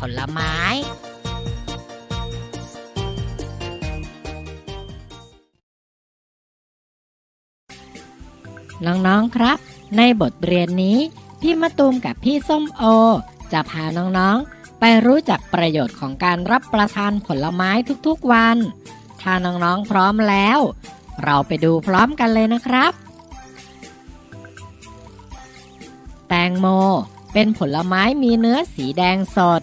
ผลไม้ น้อง ๆ ครับ ในบทเรียนนี้ พี่มะตูมกับพี่ส้มโอ จะพาน้องๆ ไปรู้จักประโยชน์ของการรับประทานผลไม้ทุกๆวัน ถ้าน้องๆ พร้อมแล้ว เราไปดูพร้อมกันเลยนะครับ แตงโมเป็นผลไม้มีเนื้อสีแดงสด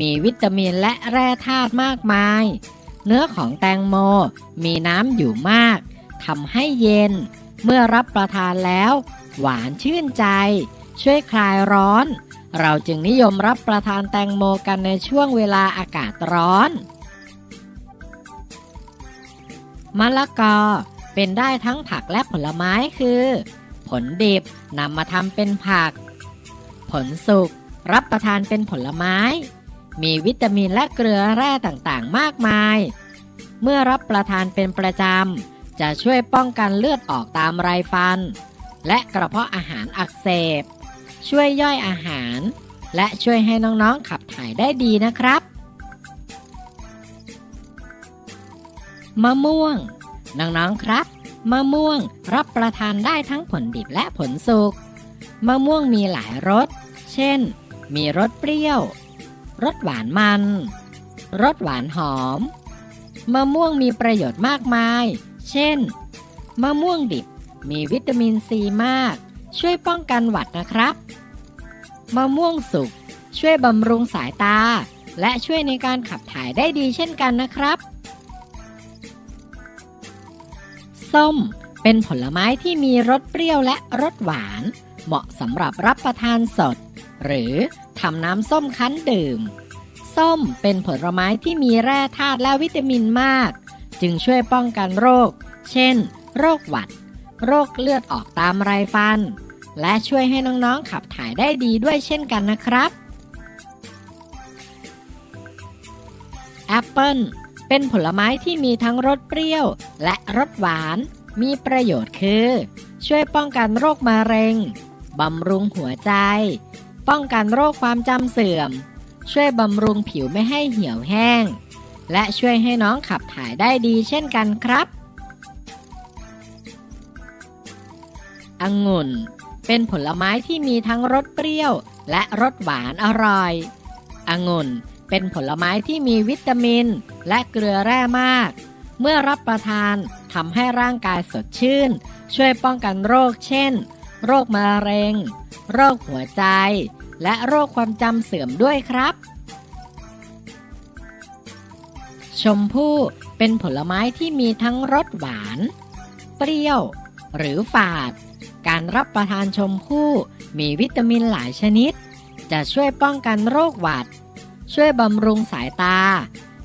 มีวิตามินและแร่ธาตุมากมาย เนื้อของแตงโมมีน้ำอยู่มากทำให้เย็น เมื่อรับประทานแล้ว หวานชื่นใจ ช่วยคลายร้อน เราจึงนิยมรับประทานแตงโมกันในช่วงเวลาอากาศร้อนมะละกอเป็นได้ทั้งผักและผลไม้คือ ผลดิบนำมาทำเป็นผัก ผลสุกรับประทานเป็นผลไม้ มีวิตามินและเกลือแร่ต่างๆ มากมาย เมื่อรับประทานเป็นประจำ จะช่วยป้องกันเลือดออกตามไรฟัน และกระเพาะอาหารอักเสบ ช่วยย่อยอาหาร และช่วยให้น้องๆขับถ่ายได้ดีนะครับ มะม่วง น้องๆครับ มะม่วงรับประทานได้ทั้งผลดิบและผลสุก มะม่วงมีหลายรส เช่น มีรสเปรี้ยว รสหวานมัน รสหวานหอม มะม่วงมีประโยชน์มากมาย เช่น มะม่วงดิบมีวิตามินซีมาก ช่วยป้องกันหวัดนะครับ มะม่วงสุกช่วยบำรุงสายตา และช่วยในการขับถ่ายได้ดีเช่นกันนะครับ ส้มเป็นผลไม้ที่มีรสเปรี้ยวและรสหวาน เหมาะสำหรับรับประทานสด หรือ ทำน้ำส้มคั้นดื่ม ส้มเป็นผลไม้ที่มีแร่ธาตุและวิตามินมาก จึงช่วยป้องกันโรค เช่น โรคหวัด โรคเลือดออกตามไรฟัน และช่วยให้น้องๆขับถ่ายได้ดีด้วยเช่นกันนะครับแอปเปิลเป็นผลไม้ที่มีทั้งรสเปรี้ยวและรสหวาน มีประโยชน์คือ ช่วยป้องกันโรคมะเร็ง บำรุงหัวใจ ป้องกันโรคความจำเสื่อม ช่วยบำรุงผิวไม่ให้เหี่ยวแห้ง และช่วยให้น้องขับถ่ายได้ดีเช่นกันครับองุ่น เป็นผลไม้ที่มีทั้งรสเปรี้ยว และรสหวานอร่อยองุ่นเป็นผลไม้ที่มีวิตามิน และเกลือแร่มาก เมื่อรับประทานทำให้ร่างกายสดชื่น ช่วยป้องกันโรคเช่น โรคมะเร็ง โรคหัวใจ และโรคความจำเสื่อมด้วยครับ ชมพู่เป็นผลไม้ที่มีทั้งรสหวาน เปรี้ยว หรือฝาด การรับประทานชมพู่มีวิตามินหลายชนิด จะช่วยป้องกันโรคหวัด ช่วยบำรุงสายตา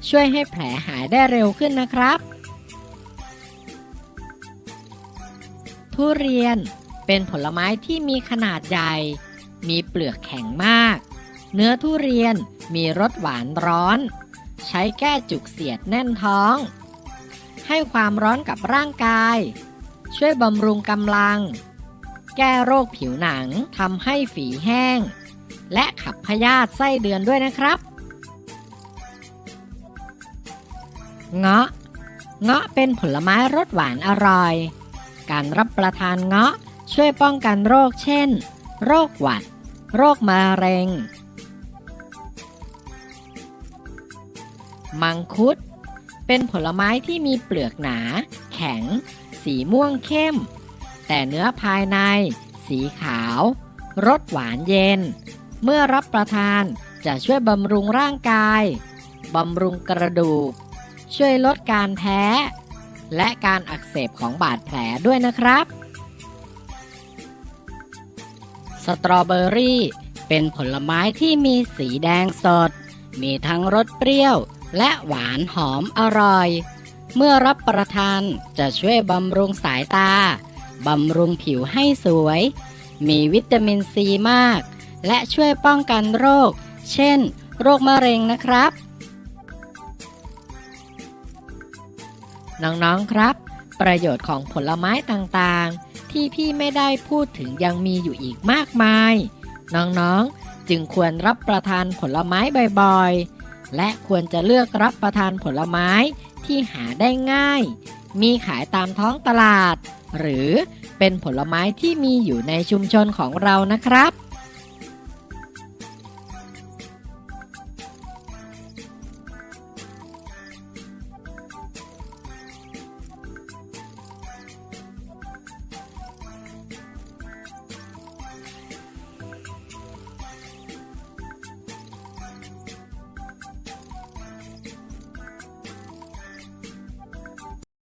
ช่วยให้แผลหายได้เร็วขึ้นนะครับ ทุเรียน เป็นผลไม้ที่มีขนาดใหญ่ มีเปลือกแข็งมาก เนื้อทุเรียนมีรสหวานร้อน ใช้แก้จุกเสียดแน่นท้อง ให้ความร้อนกับร่างกาย ช่วยบำรุงกำลัง แก้โรคผิวหนังทำให้ฝีแห้ง และขับพยาธิไส้เดือนด้วยนะครับเงาะ เงาะเป็นผลไม้รสหวานอร่อย การรับประทานเงาะ ช่วยป้องกันโรคเช่น โรคหวัด โรคมะเร็ง มังคุด เป็นผลไม้ที่มีเปลือกหนา แข็ง สีม่วงเข้ม แต่เนื้อภายใน สีขาว รสหวานเย็น เมื่อรับประทานจะช่วยบำรุงร่างกาย บำรุงกระดูก ช่วยลดการแพ้ และการอักเสบของบาดแผลด้วยนะครับ ตรอเบอรี่ เป็นผลไม้ที่มีสีแดงสด มีทั้งรสเปรี้ยว และหวานหอมอร่อย เมื่อรับประทานจะช่วยบำรุงสายตา บำรุงผิวให้สวย มีวิตามินซีมาก และช่วยป้องกันโรค เช่น โรคมะเร็งนะครับ น้องๆครับ ประโยชน์ของผลไม้ต่างๆ ที่พี่ไม่ได้พูดถึงยังมีอยู่อีกมากมาย น้องๆ จึงควรรับประทานผลไม้บ่อยๆ และควรจะเลือกรับประทานผลไม้ที่หาได้ง่าย มีขายตามท้องตลาด หรือเป็นผลไม้ที่มีอยู่ในชุมชนของเรานะครับ